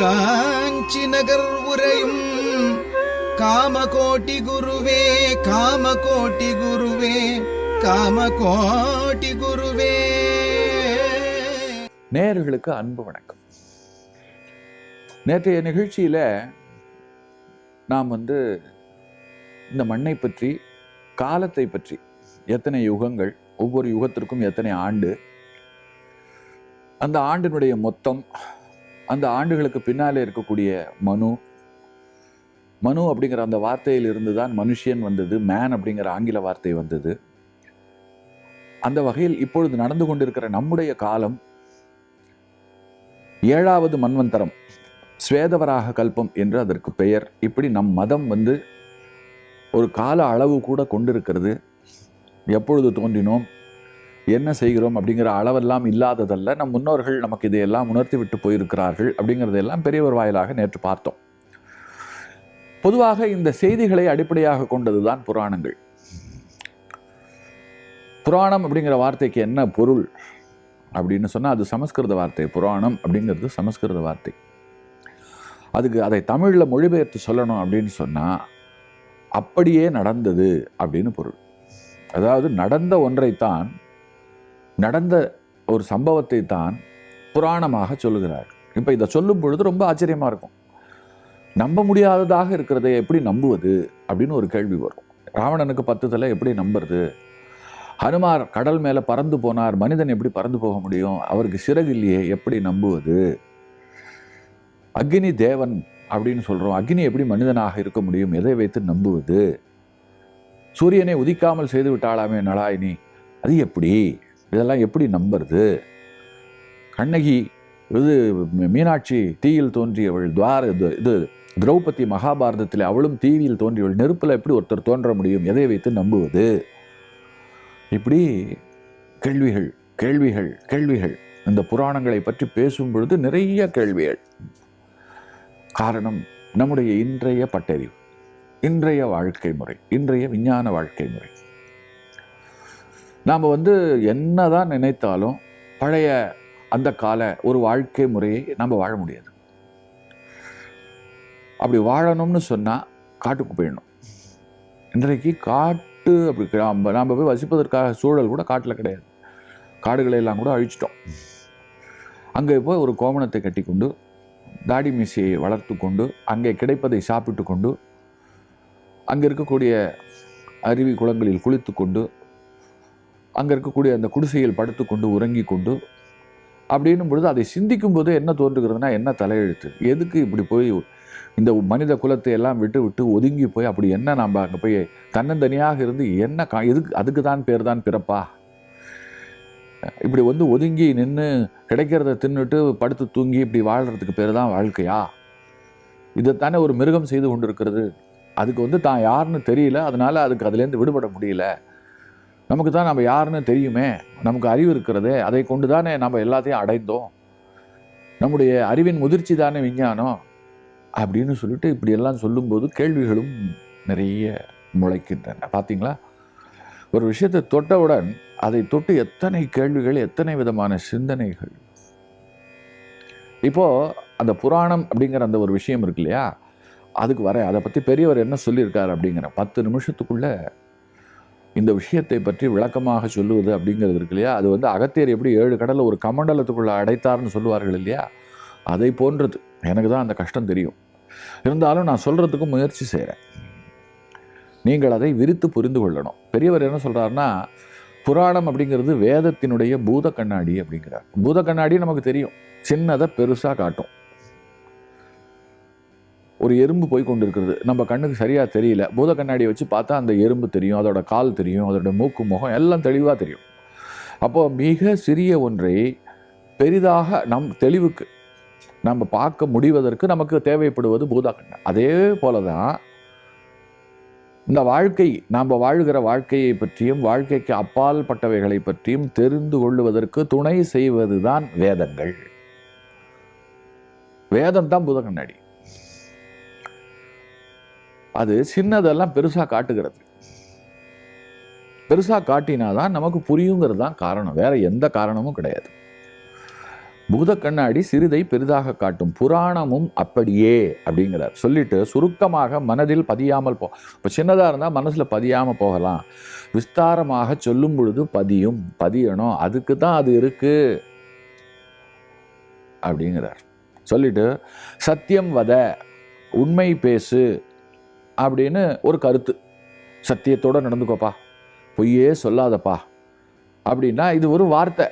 காஞ்சி நகர் உரையும் காமகோட்டி குருவே காமகோட்டி குருவே காமகோட்டி குருவே. நேயர்களுக்கு அன்பு வணக்கம். நேற்றைய நிகழ்ச்சியில நாம் வந்து இந்த மண்ணை பற்றி காலத்தை பற்றி எத்தனை யுகங்கள் ஒவ்வொரு யுகத்திற்கும் எத்தனை ஆண்டு அந்த ஆண்டினுடைய மொத்தம் அந்த ஆண்டுகளுக்கு பின்னாலே இருக்கக்கூடிய மனு. மனு அப்படிங்கிற அந்த வார்த்தையில் இருந்து தான் மனுஷியன் வந்தது மேன் அப்படிங்கிற ஆங்கில வார்த்தை வந்தது. அந்த வகையில் இப்பொழுது நடந்து கொண்டிருக்கிற நம்முடைய காலம் ஏழாவது மன்வந்தரம் ஸ்வேதவராக கல்பம் என்று அதற்கு பெயர். இப்படி நம் மதம் வந்து ஒரு கால அளவு கூட கொண்டிருக்கிறது. எப்பொழுது தோன்றினோம்? என்ன செய்கிறோம் அப்படிங்கிற அளவெல்லாம் இல்லாததல்ல. நம் முன்னோர்கள் நமக்கு இதையெல்லாம் உணர்த்தி விட்டு போயிருக்கிறார்கள் அப்படிங்கிறதையெல்லாம் பெரியவர் வாயிலாக நேற்று பார்த்தோம். பொதுவாக இந்த செய்திகளை அடிப்படையாக கொண்டதுதான் புராணங்கள். புராணம் அப்படிங்கிற வார்த்தைக்கு என்ன பொருள் அப்படின்னு சொன்னால் அது சமஸ்கிருத வார்த்தை. புராணம் அப்படிங்கிறது சமஸ்கிருத வார்த்தை. அதுக்கு அதை தமிழில் மொழிபெயர்த்து சொல்லணும் அப்படின்னு சொன்னால் அப்படியே நடந்தது அப்படின்னு பொருள். அதாவது நடந்த ஒன்றைத்தான் நடந்த ஒரு சம்பவத்தை தான் புராணமாக சொல்லுகிறார். இப்போ இதை சொல்லும் பொழுது ரொம்ப ஆச்சரியமாக இருக்கும். நம்ப முடியாததாக இருக்கிறதை எப்படி நம்புவது அப்படின்னு ஒரு கேள்வி வரும். ராவணனுக்கு பத்து தலை எப்படி நம்புறது? ஹனுமார் கடல் மேலே பறந்து போனார் மனிதன் எப்படி பறந்து போக முடியும்? அவருக்கு சிறகு இல்லையே எப்படி நம்புவது? அக்னி தேவன் அப்படின்னு சொல்கிறோம் அக்னி எப்படி மனிதனாக இருக்க முடியும்? எதை வைத்து நம்புவது? சூரியனை உதிக்காமல் செய்து விட்டாளாமே நலாயினி அது எப்படி? இதெல்லாம் எப்படி நம்புறது? கண்ணகி இது மீனாட்சி தீயில் தோன்றியவள் துவார இது- இது திரௌபதி மகாபாரதத்தில் அவளும் தீயில் தோன்றியவள் நெருப்பில் எப்படி ஒருத்தர் தோன்ற முடியும்? எதை வைத்து நம்புவது? இப்படி கேள்விகள் கேள்விகள் கேள்விகள். இந்த புராணங்களை பற்றி பேசும் பொழுது நிறைய கேள்விகள். காரணம் நம்முடைய இன்றைய பட்டறிவு இன்றைய வாழ்க்கை முறை இன்றைய விஞ்ஞான வாழ்க்கை முறை. நாம் வந்து என்னதான் நினைத்தாலும் பழைய அந்த கால ஒரு வாழ்க்கை முறையை நம்ம வாழ முடியாது. அப்படி வாழணும்னு சொன்னால் காட்டுக்கு போயிடணும். இன்றைக்கு காட்டு அப்படி நாம் நாம் போய் வசிப்பதற்காக சூழல் கூட காட்டில் கிடையாது. காடுகளை எல்லாம் கூட அழிச்சிட்டோம். அங்கே போய் ஒரு கோமணத்தை கட்டி கொண்டு தாடி மீசையை வளர்த்து கொண்டு அங்கே கிடைப்பதை சாப்பிட்டு கொண்டு அங்கே இருக்கக்கூடிய அருவி குளங்களில் குளித்து கொண்டு அங்கே இருக்கக்கூடிய அந்த குடிசையில் படுத்துக்கொண்டு உறங்கி கொண்டு அப்படின்னும் பொழுது அதை சிந்திக்கும் போது என்ன தோன்றுகிறதுனா என்ன தலையெழுத்து? எதுக்கு இப்படி போய் இந்த மனித குலத்தை எல்லாம் விட்டு விட்டு ஒதுங்கி போய் அப்படி என்ன நம்ம அங்கே போய் தன்னந்தனியாக இருந்து என்ன கா எதுக்கு அதுக்கு தான் பேர் தான் பிறப்பா? இப்படி வந்து ஒதுங்கி நின்று கிடைக்கிறத தின்னுட்டு படுத்து தூங்கி இப்படி வாழ்கிறதுக்கு பேர் தான் வாழ்க்கையா? இதைத்தானே ஒரு மிருகம் செய்து கொண்டிருக்கிறது. அதுக்கு வந்து தான் யாருன்னு தெரியல. அதனால் அதுக்கு அதுலேருந்து விடுபட முடியல. நமக்கு தான் நம்ம யாருன்னு தெரியுமே. நமக்கு அறிவு இருக்கிறதே. அதை கொண்டு தானே நம்ம எல்லாத்தையும் அடைந்தோம். நம்முடைய அறிவின் முதிர்ச்சி தானே விஞ்ஞானம் அப்படின்னு சொல்லிட்டு இப்படியெல்லாம் சொல்லும்போது கேள்விகளும் நிறைய முளைக்கின்றன. பார்த்தீங்களா ஒரு விஷயத்தை தொட்டவுடன் அதை தொட்டு எத்தனை கேள்விகள் எத்தனை விதமான சிந்தனைகள். இப்போது அந்த புராணம் அப்படிங்கிற அந்த ஒரு விஷயம் இருக்கு இல்லையா? அதுக்கு வர அதை பற்றி பெரியவர் என்ன சொல்லியிருக்கார் அப்படிங்கிற பத்து நிமிஷத்துக்குள்ளே இந்த விஷயத்தை பற்றி விளக்கமாக சொல்லுவது அப்படிங்கிறது இருக்கு இல்லையா? அது வந்து அகத்தியர் எப்படி ஏழு கடலை ஒரு கமண்டலத்துக்குள்ளே அடைத்தார்னு சொல்லுவார்கள் இல்லையா? அதை போன்றது. எனக்கு தான் அந்த கஷ்டம் தெரியும். இருந்தாலும் நான் சொல்கிறதுக்கு முயற்சி செய்கிறேன் நீங்கள் அதை விரித்து புரிந்து கொள்ளணும். பெரியவர் என்ன சொல்கிறாருன்னா புராணம் அப்படிங்கிறது வேதத்தினுடைய பூத கண்ணாடி அப்படிங்கிறார். பூத கண்ணாடி நமக்கு தெரியும். சின்னதை பெருசாக காட்டும். ஒரு எறும்பு போய் கொண்டிருக்கிறது. நம்ம கண்ணுக்கு சரியாக தெரியல. பூத கண்ணாடியை வச்சு பார்த்தா அந்த எறும்பு தெரியும் அதோட கால் தெரியும் அதோட மூக்கு முகம் எல்லாம் தெளிவாக தெரியும். அப்போ மிக சிறிய ஒன்றை பெரிதாக நம் தெளிவுக்கு நம்ம பார்க்க முடிவதற்கு நமக்கு தேவைப்படுவது பூதா கண்ணாடி அதே போல தான் இந்த வாழ்க்கை நாம் வாழ்கிற வாழ்க்கையை பற்றியும் வாழ்க்கைக்கு அப்பால் பட்டவைகளை பற்றியும் தெரிந்து கொள்வதற்கு துணை செய்வது தான் வேதங்கள். வேதம் தான் பூத கண்ணாடி. அது சின்னதெல்லாம் பெருசாக காட்டுகிறது. பெருசாக காட்டினாதான் நமக்கு புரியுங்கிறது தான் காரணம். வேற எந்த காரணமும் கிடையாது. பூத கண்ணாடி சிறிதை பெரிதாக காட்டும். புராணமும் அப்படியே அப்படிங்கிறார். சொல்லிட்டு சுருக்கமாக மனதில் பதியாமல் போ இப்போ சின்னதாக இருந்தால் மனசில் பதியாமல் போகலாம். விஸ்தாரமாக சொல்லும் பொழுது பதியும். பதியணும். அதுக்கு தான் அது இருக்குது அப்படிங்கிறார். சொல்லிட்டு சத்தியம் வத உண்மை பேசு அப்படின்னு ஒரு கருத்து. சத்தியத்தோட நடந்துக்கோப்பா. பொய்யே சொல்லாதப்பா. அப்படின்னா இது ஒரு வார்த்தை.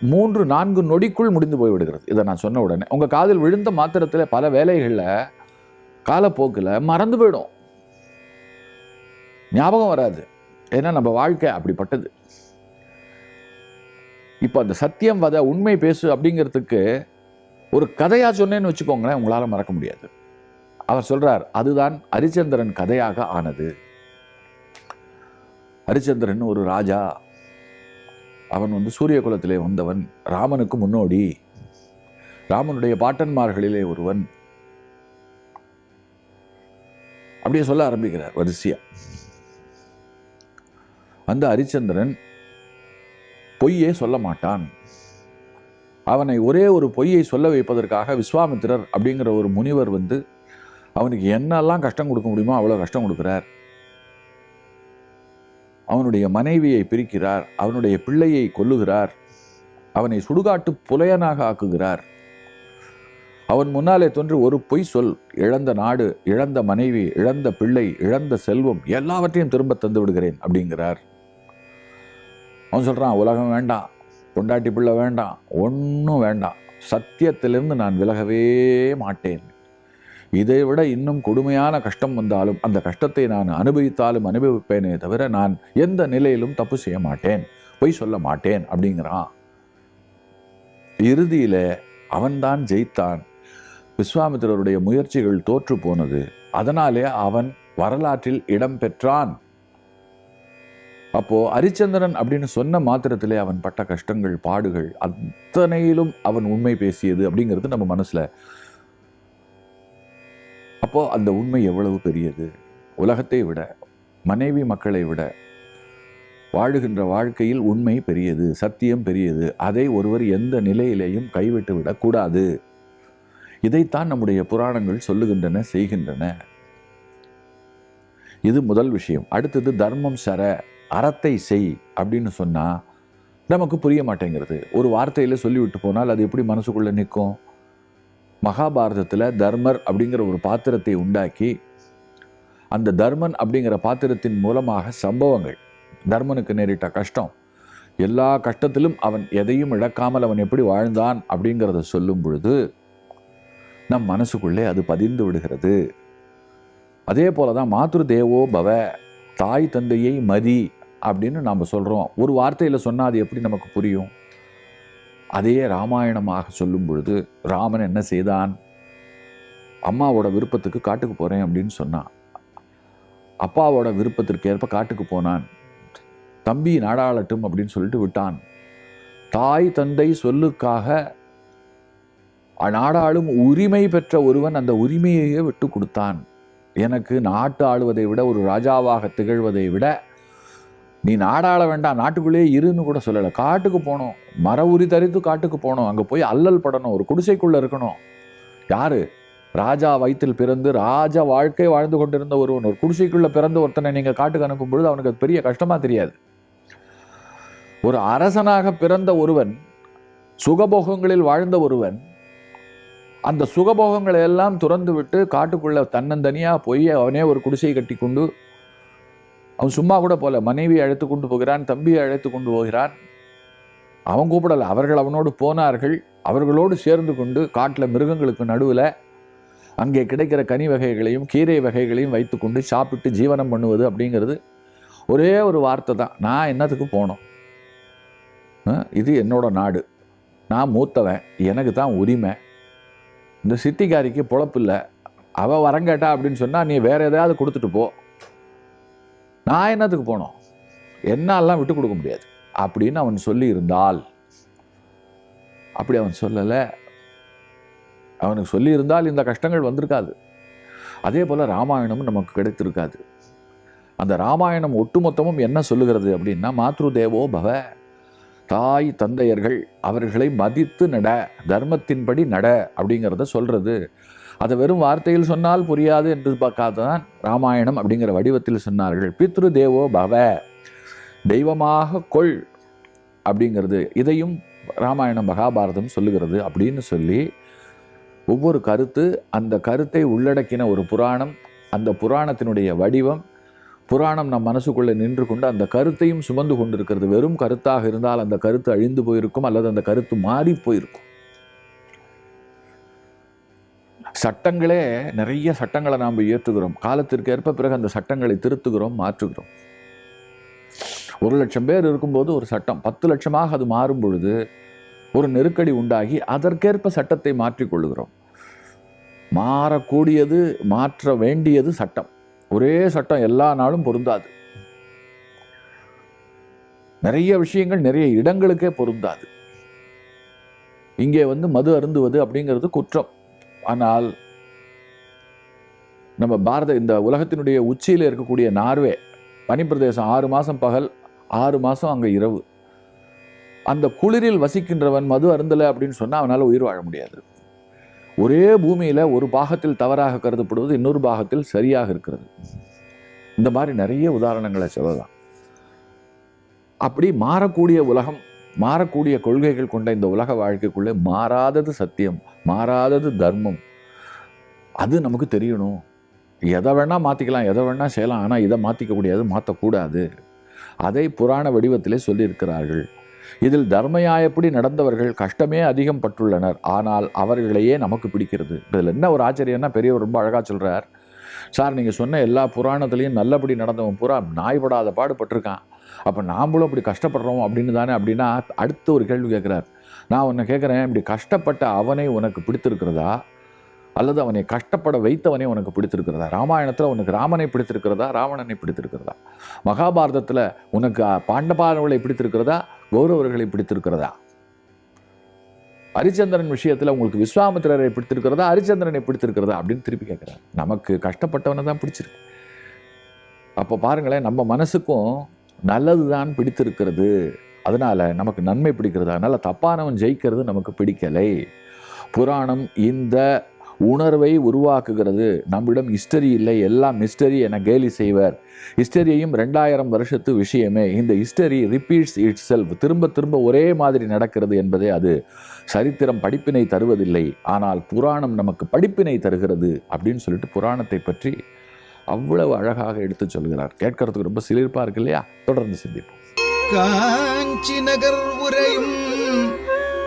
மூன்று நான்கு நொடிக்குள் முடிந்து போய் விடுகிறது இதை நான் சொன்ன உடனே. உங்கள் காதில் விழுந்த மாத்திரத்தில் பல வேலைகளில் காலப்போக்கில் மறந்து போயிடும். ஞாபகம் வராது. ஏன்னா நம்ம வாழ்க்கை அப்படிப்பட்டது. இப்போ அந்த சத்தியம் வத உண்மை பேசு அப்படிங்கிறதுக்கு ஒரு கதையாக சொன்னேன்னு வச்சுக்கோங்களேன் உங்களால் மறக்க முடியாது. அவர் சொல்கிறார் அதுதான் ஹரிச்சந்திரன் கதையாக ஆனது. ஹரிச்சந்திரன் ஒரு ராஜா. அவன் வந்து சூரிய குலத்திலே வந்தவன். ராமனுக்கு முன்னோடி. ராமனுடைய பாட்டன்மார்களிலே ஒருவன். அப்படியே சொல்ல ஆரம்பிக்கிறார் வரிசையா. அந்த ஹரிச்சந்திரன் பொய்யே சொல்ல மாட்டான். அவனை ஒரே ஒரு பொய்யை சொல்ல வைப்பதற்காக விஸ்வாமித்திரர் அப்படிங்கிற ஒரு முனிவர் வந்து அவனுக்கு என்னெல்லாம் கஷ்டம் கொடுக்க முடியுமோ அவ்வளோ கஷ்டம் கொடுக்குறார். அவனுடைய மனைவியை பிரிக்கிறார். அவனுடைய பிள்ளையை கொல்லுகிறார். அவனை சுடுகாட்டு புலையனாக ஆக்குகிறார். அவன் முன்னாலே தோன்று ஒரு பொய் சொல் இழந்த நாடு இழந்த மனைவி இழந்த பிள்ளை இழந்த செல்வம் எல்லாவற்றையும் திரும்ப தந்து விடுகிறேன் அப்படிங்கிறார். அவன் சொல்கிறான் உலகம் வேண்டாம் பொண்டாட்டி பிள்ளை வேண்டாம் ஒன்றும் வேண்டாம். சத்தியத்திலிருந்து நான் விலகவே மாட்டேன். இதை விட இன்னும் கொடுமையான கஷ்டம் வந்தாலும் அந்த கஷ்டத்தை நான் அனுபவித்தாலும் அனுபவிப்பேனே தவிர நான் எந்த நிலையிலும் தப்பு செய்ய மாட்டேன் பொய் சொல்ல மாட்டேன் அப்படிங்கிறான். இறுதியில அவன்தான் ஜெயித்தான். விஸ்வாமித்திரருடைய முயற்சிகள் தோற்று போனது. அதனாலே அவன் வரலாற்றில் இடம் பெற்றான். அப்போ ஹரிச்சந்திரன் அப்படின்னு சொன்ன மாத்திரத்திலே அவன் பட்ட கஷ்டங்கள் பாடுகள் அத்தனையிலும் அவன் உண்மை பேசியது அப்படிங்கிறது நம்ம மனசுல அப்போ அந்த உண்மை எவ்வளவு பெரியது? உலகத்தை விட மனைவி மக்களை விட வாழுகின்ற வாழ்க்கையில் உண்மை பெரியது சத்தியம் பெரியது. அதை ஒருவர் எந்த நிலையிலேயும் கைவிட்டு விடக்கூடாது இதைத்தான் நம்முடைய புராணங்கள் சொல்லுகின்றன செய்கின்றன. இது முதல் விஷயம். அடுத்தது தர்மம் சர அறத்தை செய் அப்படின்னு சொன்னால் நமக்கு புரிய மாட்டேங்கிறது. ஒரு வார்த்தையில் சொல்லிவிட்டு போனால் அது எப்படி மனசுக்குள்ளே நிற்கும்? மகாபாரதத்தில் தர்மர் அப்படிங்கிற ஒரு பாத்திரத்தை உண்டாக்கி அந்த தர்மன் அப்படிங்கிற பாத்திரத்தின் மூலமாக சம்பவங்கள். தர்மனுக்கு நேரிட்ட கஷ்டம். எல்லா கஷ்டத்திலும் அவன் எதையும் இழக்காமல் அவன் எப்படி வாழ்ந்தான் அப்படிங்கிறத சொல்லும் பொழுது நம் மனசுக்குள்ளே அது பதிந்து விடுகிறது. அதே போல தான் மாத்ரு தேவோ பவ தாய் தந்தையை மதி அப்படின்னு நாம் சொல்கிறோம் ஒரு வார்த்தையில் சொன்னால் அது எப்படி நமக்கு புரியும்? அதையே ராமாயணமாக சொல்லும் பொழுது ராமன் என்ன செய்தான்? அம்மாவோட விருப்பத்துக்கு காட்டுக்கு போகிறேன் அப்படின்னு சொன்னான். அப்பாவோட விருப்பத்திற்கு ஏற்ப காட்டுக்கு போனான். தம்பி நாடாளட்டும் அப்படின்னு சொல்லிட்டு விட்டான். தாய் தந்தை சொல்லுக்காக நாடாளும் உரிமை பெற்ற ஒருவன் அந்த உரிமையையே விட்டு கொடுத்தான். எனக்கு நாட்டு ஆளுவதை விட ஒரு ராஜாவாக திகழ்வதை விட நீ நாடாள வேண்டாம் நாட்டுக்குள்ளேயே இருன்னு கூட சொல்லலை. காட்டுக்கு போகணும் மர உரி தரித்து காட்டுக்கு போகணும் அங்கே போய் அல்லல் படணும். ஒரு குடிசைக்குள்ளே இருக்கணும். யார்? ராஜா வயிற்றில் பிறந்து ராஜா வாழ்க்கை வாழ்ந்து கொண்டிருந்த ஒருவன். ஒரு குடிசைக்குள்ளே பிறந்த ஒருத்தனை நீங்கள் காட்டுக்கு அனுப்பும் பொழுது அவனுக்கு அது பெரிய கஷ்டமாக தெரியாது. ஒரு அரசனாக பிறந்த ஒருவன் சுகபோகங்களில் வாழ்ந்த ஒருவன் அந்த சுகபோகங்களை எல்லாம் துறந்து விட்டு காட்டுக்குள்ளே தன்னந்தனியாக போய் அவனே ஒரு குடிசை கட்டி கொண்டு அவன் சும்மா கூட போல மனைவியை அழைத்து கொண்டு போகிறான் தம்பியை அழைத்து கொண்டு போகிறான். அவன் கூப்பிடலை அவர்கள் அவனோடு போனார்கள். அவர்களோடு சேர்ந்து கொண்டு காட்டில் மிருகங்களுக்கு நடுவில் அங்கே கிடைக்கிற கனி வகைகளையும் கீரை வகைகளையும் வைத்துக்கொண்டு சாப்பிட்டு ஜீவனம் பண்ணுவது அப்படிங்கிறது ஒரே ஒரு வார்த்தை தான். நான் என்னத்துக்கு போனோம்? இது என்னோட நாடு. நான் மூத்தவன் எனக்கு தான் உரிமை. இந்த சித்திக்காரிக்கு பொழப்பு இல்லை. அவள் வரங்கேட்டா அப்படின்னு சொன்னால் நீ வேறு எதையாவது கொடுத்துட்டு போ. நான் என்னத்துக்கு போனோம்? என்னாலாம் விட்டு கொடுக்க முடியாது. அப்படின்னு அவன் சொல்லியிருந்தால் அப்படி அவன் சொல்லலை. அவனுக்கு சொல்லி இருந்தால் இந்த கஷ்டங்கள் வந்திருக்காது. அதே போல் ராமாயணமும் நமக்கு கிடைத்திருக்காது. அந்த ராமாயணம் ஒட்டுமொத்தமும் என்ன சொல்லுகிறது அப்படின்னா மாத்ரு தேவோ பவ தாய் தந்தையர்கள் அவர்களை மதித்து நட தர்மத்தின்படி நட அப்படிங்கிறத சொல்றது. அதை வெறும் வார்த்தையில் சொன்னால் புரியாது என்று பார்க்காதான் ராமாயணம் அப்படிங்கிற வடிவத்தில் சொன்னார்கள். பித்ரு தேவோ பவ தெய்வமாக கொள் அப்படிங்கிறது. இதையும் ராமாயணம் மகாபாரதம் சொல்லுகிறது அப்படின்னு சொல்லி ஒவ்வொரு கருத்து அந்த கருத்தை உள்ளடக்கின ஒரு புராணம் அந்த புராணத்தினுடைய வடிவம் புராணம் நம் மனசுக்குள்ளே நின்று கொண்டு அந்த கருத்தையும் சுமந்து கொண்டிருக்கிறது. வெறும் கருத்தாக இருந்தால் அந்த கருத்து அழிந்து போயிருக்கும் அல்லது அந்த கருத்து மாறி போயிருக்கும். சட்டங்களே நிறைய சட்டங்களை நாம் இயற்றுகிறோம். காலத்திற்கு ஏற்ப பிறகு அந்த சட்டங்களை திருத்துகிறோம் மாற்றுகிறோம். ஒரு லட்சம் பேர் இருக்கும்போது ஒரு சட்டம் பத்து லட்சமாக அது மாறும் பொழுது ஒரு நெருக்கடி உண்டாகி அதற்கேற்ப சட்டத்தை மாற்றிக்கொள்கிறோம் மாறக்கூடியது மாற்ற வேண்டியது சட்டம். ஒரே சட்டம் எல்லா நாளும் பொருந்தாது. நிறைய விஷயங்கள் நிறைய இடங்களுக்கே பொருந்தாது. இங்கே வந்து மது அருந்துவது அப்படிங்கிறது குற்றம். ஆனால் நம்ம பாரத இந்த உலகத்தினுடைய உச்சியில் இருக்கக்கூடிய நார்வே பனிப்பிரதேசம் ஆறு மாதம் பகல் ஆறு மாதம் அங்கே இரவு. அந்த குளிரில் வசிக்கின்றவன் மது அருந்தலை அப்படின்னு சொன்னால் அவனால் உயிர் வாழ முடியாது. ஒரே பூமியில் ஒரு பாகத்தில் தவறாக கருதப்படுவது இன்னொரு பாகத்தில் சரியாக இருக்கிறது. இந்த மாதிரி நிறைய உதாரணங்களை சொல்லலாம். அப்படி மாறக்கூடிய உலகம் மாறக்கூடிய கொள்கைகள் கொண்ட இந்த உலக வாழ்க்கைக்குள்ளே மாறாதது சத்தியம் மாறாதது தர்மம். அது நமக்கு தெரியணும். எதை வேணால் மாற்றிக்கலாம் எதை வேணால் செய்யலாம் ஆனால் இதை மாற்றிக்க முடியாது மாற்றக்கூடாது அதை புராண வடிவத்திலே சொல்லியிருக்கிறார்கள். இதில் தர்மயாயப்படி நடந்தவர்கள் கஷ்டமே அதிகம் பட்டுள்ளனர். ஆனால் அவர்களையே நமக்கு பிடிக்கிறது. இதில் என்ன ஒரு ஆச்சரியம்னா பெரியவர் ரொம்ப அழகாக சொல்கிறார் சார் நீங்கள் சொன்ன எல்லா புராணத்துலேயும் நல்லபடி நடந்தவன் பூரா நாய்படாத பாடுபட்டிருக்கான். அப்போ நாம்பளும் அப்படி கஷ்டப்படுறோம் அப்படின்னு தானே அப்படின்னா அடுத்து ஒரு கேள்வி கேட்குறார் நான் உன்னை கேட்குறேன் இப்படி கஷ்டப்பட்ட அவனை உனக்கு பிடித்திருக்கிறதா? அல்லது அவனை கஷ்டப்பட வைத்தவனே உனக்கு பிடித்திருக்கிறதா? ராமாயணத்தில் உனக்கு ராமனை பிடித்திருக்கிறதா? ராவணனை பிடித்திருக்கிறதா? மகாபாரதத்தில் உனக்கு பாண்டபாரவர்களை பிடித்திருக்கிறதா? கௌரவர்களை பிடித்திருக்கிறதா? ஹரிச்சந்திரன் விஷயத்தில் உங்களுக்கு விஸ்வாமித்திரரை பிடித்திருக்கிறதா ஹரிச்சந்திரனை பிடித்திருக்கிறதா அப்படின்னு திருப்பி கேட்குறாரு. நமக்கு கஷ்டப்பட்டவனை தான் பிடிச்சிருக்கு. அப்போ பாருங்களேன் நம்ம மனசுக்கும் நல்லது தான் பிடித்திருக்கிறது. அதனால நமக்கு நன்மை பிடிக்கிறது? அதனால் தப்பானவன் ஜெயிக்கிறது நமக்கு பிடிக்கலை. புராணம் இந்த உணர்வை உருவாக்குகிறது. நம்மிடம் ஹிஸ்டரி இல்லை. எல்லாம் மிஸ்டரி என கேலி செய்வர். ஹிஸ்டரியையும் ரெண்டாயிரம் வருஷத்து விஷயமே. இந்த ஹிஸ்டரி ரிப்பீட்ஸ் இட் செல்ஃப் திரும்ப திரும்ப ஒரே மாதிரி நடக்கிறது என்பதே அது. சரித்திரம் படிப்பினை தருவதில்லை. ஆனால் புராணம் நமக்கு படிப்பினை தருகிறது அப்படின்னு சொல்லிட்டு புராணத்தை பற்றி அவ்வளவு அழகாக எடுத்து சொல்கிறார். கேட்கறதுக்கு ரொம்ப சிலிர்ப்பாக இருக்கு இல்லையா? தொடர்ந்து சிந்திப்போம். காஞ்சி நகர் உரையும்